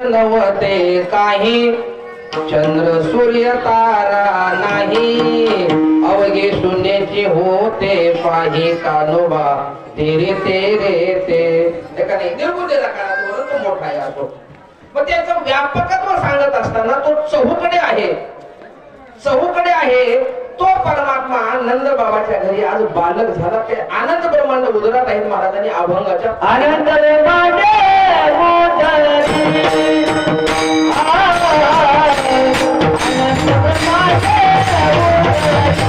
नवते काही. चंद्र सूर्य तारा नाही. अवघे शून्याची होते पाही कानोबा. तेरे तेरे ते. एकाने निर्बुद्धीला काळात तो मोठा आहे असो. मग त्याचं व्यापकत्व सांगत असताना तो चहूकडे आहे. चहूकडे आहे. तो परमात्मा नंद बाबाच्या घरी आज बालक झाला. ते आनंद ब्रह्मांड उदरात आहेत महाराजांनी अभंगाच्या आनंद रे माझे मोदरी. आ, आनंद रे माझे मोदरी. अभंगाच्या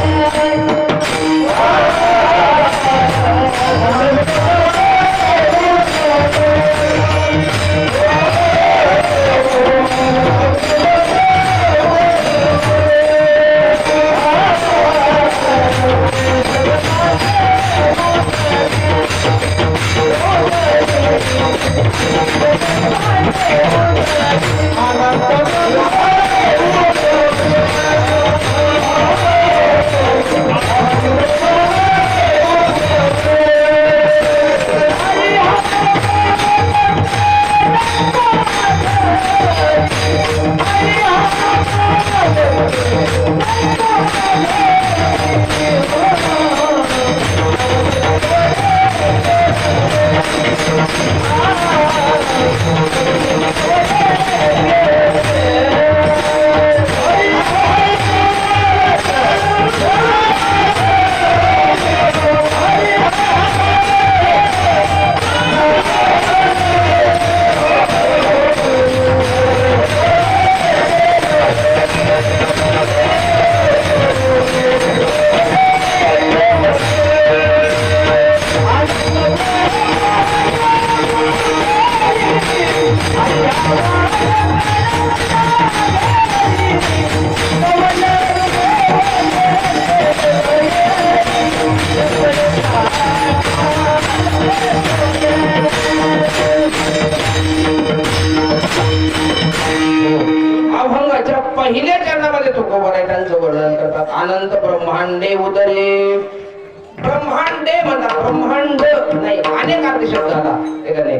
पहिल्या चरणामध्ये वर्णन करतात अनंत ब्रह्मांडे उदरे. ब्रह्मांडे म्हणतात ब्रह्मांड नाही अनेक अर्थ शब्द आला. हे नाही?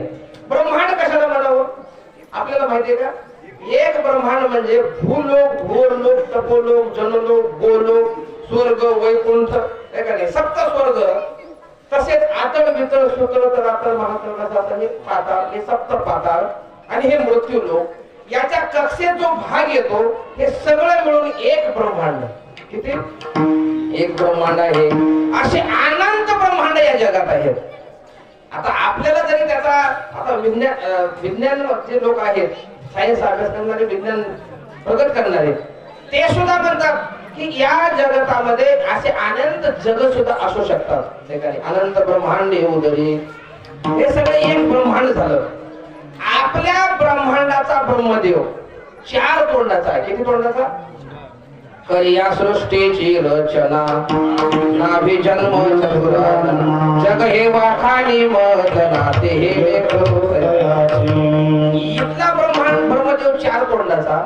ब्रह्मांड कशाला म्हणावं? आपल्याला माहितीये का? एक ब्रह्मांड म्हणजे भूलोक भोरलोक तपोलोक जनलोक गोलोक स्वर्ग वैकुंठ. हे का नाही? सप्त स्वर्ग. तसेच आतळ वितळ सूत्र तर आता महात्मा हे पाताळ हे सप्त पाताळ आणि हे मृत्यू लोक याच्या कक्षेत जो भाग येतो हे सगळं मिळून एक ब्रह्मांड. किती? एक ब्रह्मांड आहे. असे अनंत ब्रह्मांड या जगात आहेत. आता आपल्याला जरी त्याचा आता विज्ञान विज्ञान जे लोक आहेत सायन्स अभ्यास करणारे विज्ञान प्रगत करणारे ते सुद्धा म्हणतात की या जगतामध्ये असे अनंत जग सुद्धा असू शकतात. अनंत ब्रह्मांड उदरी हे सगळे एक ब्रह्मांड झालं. आपल्या ब्रह्मांडाचा ब्रह्मदेव. चार तोंडाचा आहे. किती तोंडाचा? करिया सृष्टीची रचना. नाभी जन्म चतुरानन जग हे वाखाणी मतना ते हे इथला ब्रह्मांड ब्रह्मदेव चार तोंडाचा.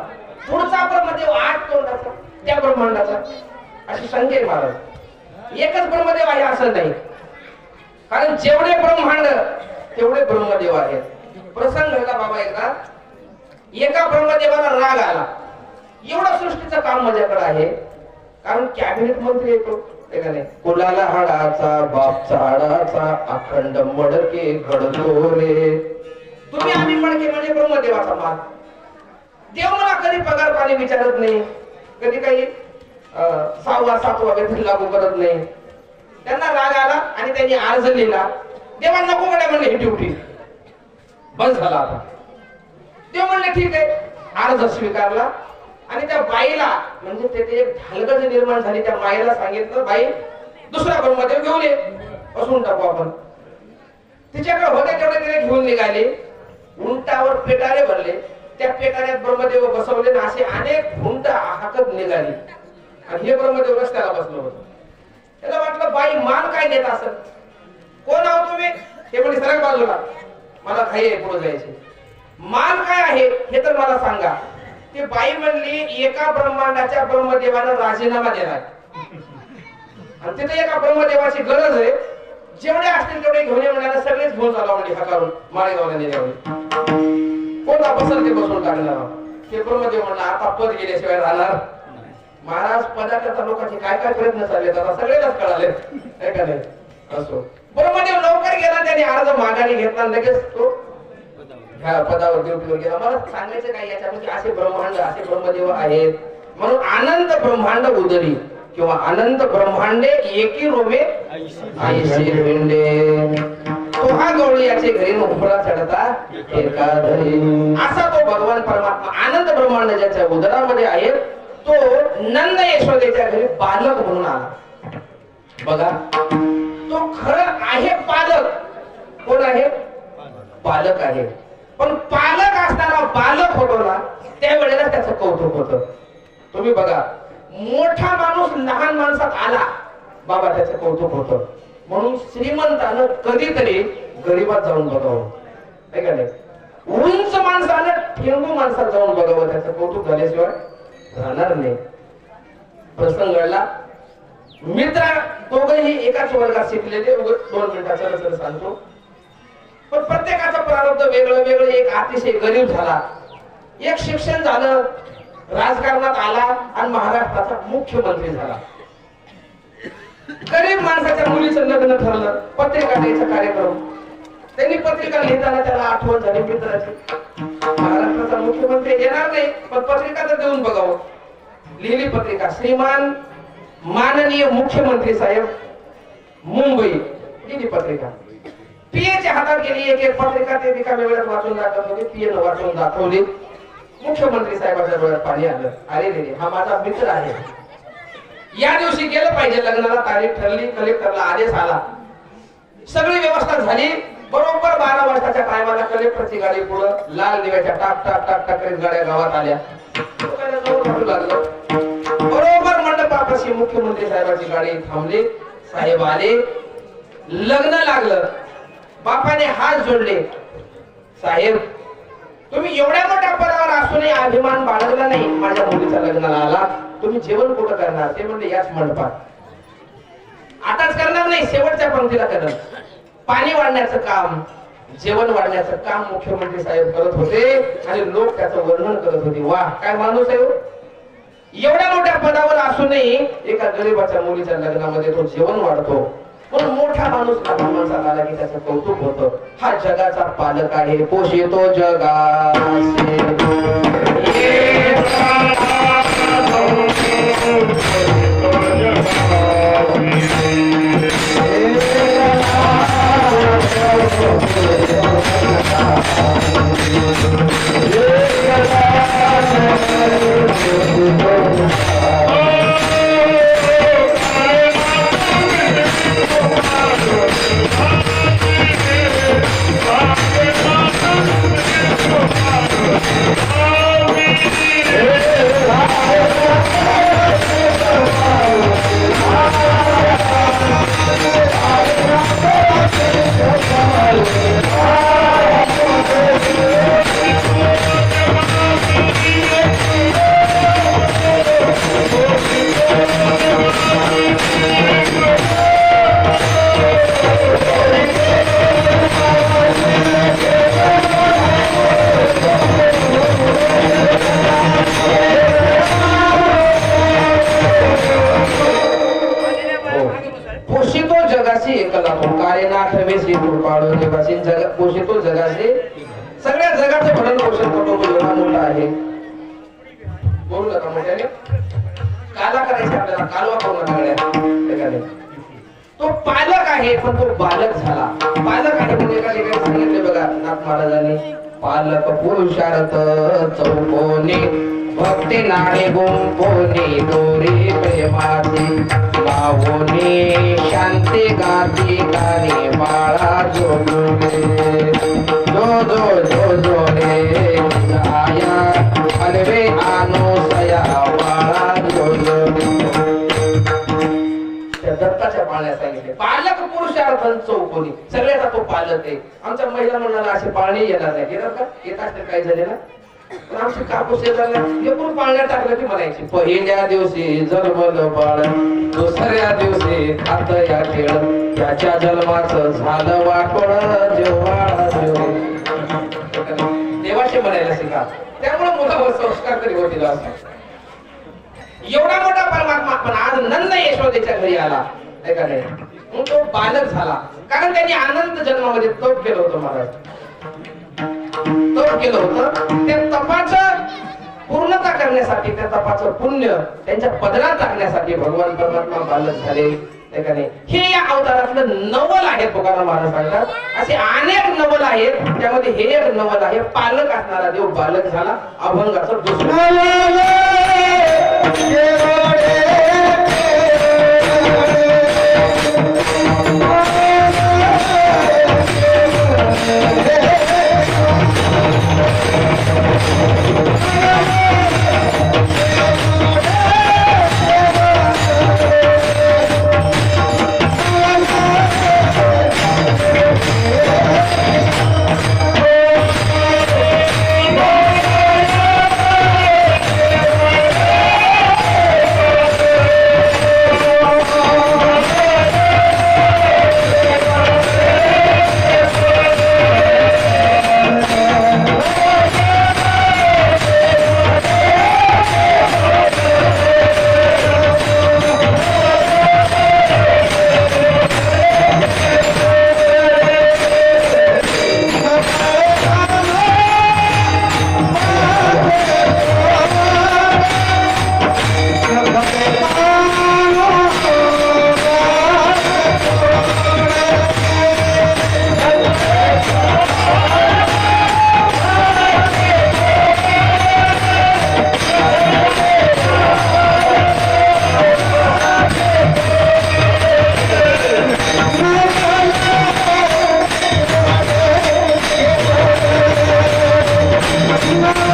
पुढचा ब्रह्मदेव आठ तोंडाचा. त्या ब्रह्मांडाचा. अशी संख्या महाराज. एकच ब्रह्मदेव आहे असं नाही. कारण जेवढे ब्रह्मांड तेवढे ब्रह्मदेव आहेत. प्रसंग घडला बाबा एकदा. एका ब्रह्मदेवाला राग आला. एवढं सृष्टीचं काम माझ्याकडे आहे. कारण कॅबिनेट मंत्री येतो कुलाला हाडाचा बापचा हाडाचा अखंड मडके घडतो रे. तुम्ही आम्ही मडके म्हणजे ब्रह्मदेवाचा मान देव मला कधी पगार पाणी विचारत नाही. कधी काही सहावा सातवा वेतन लागू करत नाही. त्यांना राग आला आणि त्यांनी अर्ज लिहिला. देवा नको म्हणले ही ड्युटी बंद झाला आता. ते म्हणले ठीक आहे. अर्ज स्वीकारला. आणि त्या बाईला म्हणजे तेथे एक ढालगज निर्माण झाली त्या बाईला सांगितलं बाई दुसरा ब्रह्मदेव घेऊन ये. बसून टाकू आपण. तिच्याकडे होते तेवढे तिने घेऊन निघाले. उंटावर पेटारे भरले. त्या पेटाऱ्यात ब्रह्मदेव बसवले ना असे अनेक उंट हाकत निघाली. आणि हे ब्रह्मदेव रस्त्याला बसलो होतो. त्याला वाटलं बाई मान काय देत असत कोण आहो तुम्ही? हे म्हणजे सरळ बाजूला. मला घाई आहे पुढे जायचे मान काय आहे हे तर मला सांगा. ते बाई म्हणली एका ब्रह्मांडाच्या ब्रह्मदेवानं राजीनामा दिलाय आणि तिथे एका ब्रह्मदेवाची गरज आहे. जेवढे असतील तेवढे घेऊन ये म्हणाले सगळेच घेऊन चालवा म्हणजे हकारून माळेगावला नेल्यावर. कोणता बसल ते बसून टाकणार ते ब्रह्मदेव म्हणलं आता पद गेल्याशिवाय राहणार महाराज पदाकरता लोकांचे काय काय प्रयत्न चालले आता सगळेच कळाले. नाही का नाही? असो. ब्रह्मदेव लवकर गेला त्याने अर्ज माघारी घेतला लगेच तो ह्या पदावर ड्युटीवर गेला मला सांगायचं काय याच्यामध्ये म्हणजे असे ब्रह्मांड असे ब्रह्मदेव आहेत. म्हणून आनंद ब्रह्मांड उदरी किंवा अनंत ब्रह्मांडे एकी रोमे आईशी पिंडे तो हा गवळी याचे घरी उफळा चढता एका धरी असा तो भगवान परमात्मा आनंद ब्रह्मांड ज्याच्या उदरामध्ये आहे तो नंद यशोदेच्या घरी बालक म्हणून आला. बघा. तो खरं आहे पालक. कोण आहे? पालक आहे. पण पालक असताना बालक होतो ना त्यावेळेला त्याचं कौतुक होत. तुम्ही बघा मोठा माणूस लहान माणसात आला बाबा त्याचं कौतुक होत. म्हणून श्रीमंतानं कधीतरी गरीबात जाऊन बघावं. नाही का नाही? उंच माणसानं ठेंगू माणसात जाऊन बघावं. त्याचं कौतुक झाल्याशिवाय राहणार नाही. प्रसंग घडला मित्र दोघही एकाच वर्गात शिकलेले दोन मिनिटाचा सर सांगतो. पण प्रत्येकाचं प्रारब्ध वेगळं वेगळं एक अतिशय गरीब झाला. एक शिक्षण झालं राजकारणात आला आणि महाराष्ट्राचा मुख्यमंत्री झाला. गरीब माणसाच्या मुलीचं लग्न ठरलं पत्रिका द्यायचा कार्यक्रम. त्यांनी पत्रिका लिहिताना त्याला आठवण झाली मित्राची. महाराष्ट्राचा मुख्यमंत्री येणार नाही पण पत्रिका तर देऊन बघावं. लिहिली पत्रिका श्रीमान माननीय मुख्यमंत्री साहेब मुंबई गेली पत्रिका. पीएच्या हातात गेली एक एक पत्रिका ते रिकाम्या वेळात वाचून दाखवत होते पीएन वाचून दाखवली. मुख्यमंत्री साहेबाच्या डोळ्यात पाणी आलं. अरे रे हा माझा मित्र आहे. या दिवशी गेलं पाहिजे लग्नाला तारीख ठरली कलेक्टरला आदेश आला. सगळी व्यवस्था झाली. बरोबर बारा वाजताच्या टायमाला कलेक्टरची गाडी पुढं लाल दिव्याच्या टाक टाक टाक टाक करीत गाड्या गावात आल्या. लागलं. वर्षी मुख्यमंत्री साहेबाची गाडी थांबली. साहेब आले लग्न लागलं. बापाने हात जोडले. साहेब तुम्ही एवढ्या मोठ्या पदावर असूनही अभिमान बाळगला नाही. माझ्या मुलीच्या लग्नाला आला. तुम्ही जेवण कुठं करणार? ते म्हणले याच मंडपात. आताच करणार नाही शेवटच्या पंक्तीला करणार. पाणी वाढण्याचं काम जेवण वाढण्याचं काम मुख्यमंत्री साहेब करत होते आणि लोक त्याचं वर्णन करत होते. वा काय माणूस आहे हो? एवढ्या मोठ्या पदावर असूनही एका गरीबाच्या मुलीच्या लग्नामध्ये तो जेवण वाढतो. पण मोठा माणूस लहान आला की त्याचं कौतुक होतं. हा जगाचा पालक आहे. पोषितो जगासे कालवा करू नका तो पालक आहे पण तो बालक झाला पालक आहे पण एका ठिकाणी सांगितले बघा नाथ महाराजांनी पालक पुरुषार्थ चौकोने भक्ती नाणे गुंपोनी दोरे प्रेमाचे लावोनी शांती गाती गाणे बाळा जोडले जो जो जो जो रे पुरुषार्थन चौकोनी. सगळ्याचा तो पालक आहे. आमच्या महिला मंडळाला असे पाळणे येणार नाही. येणार का? येत असतं काय जणीला. पण आमची कापूस येणार नाही एकूण पाळण्या टाकलं की म्हणायची पहिल्या दिवशी जन्मल बाळ दुसऱ्या दिवशी खात या खेळ. त्याच्या जन्माचं झालं वाटोळ जेव्हा जेव्हा. म्हणायला शिका. त्यामुळे मुलावर संस्कार तरी होतील असं. एवढा मोठा परमात्मा पण आज नंद यशोदेच्या घरी आला. ऐका नाही. मग तो बालक झाला. कारण त्यांनी आनंद जन्मामध्ये तप केलं होतं महाराज. तप केलं होतं. त्या तपाचं पूर्णता करण्यासाठी त्या तपाचं पुण्य त्यांच्या पदरात टाकण्यासाठी भगवान परमात्मा बालक झाले. हे या अवतारातलं नवल आहे तुकाराम महाराज सांगतात. असे अनेक नवल आहेत. त्यामध्ये हे एक नवल आहे. पालक असणारा देव बालक झाला. अभंगाचं दुसरं Thank you.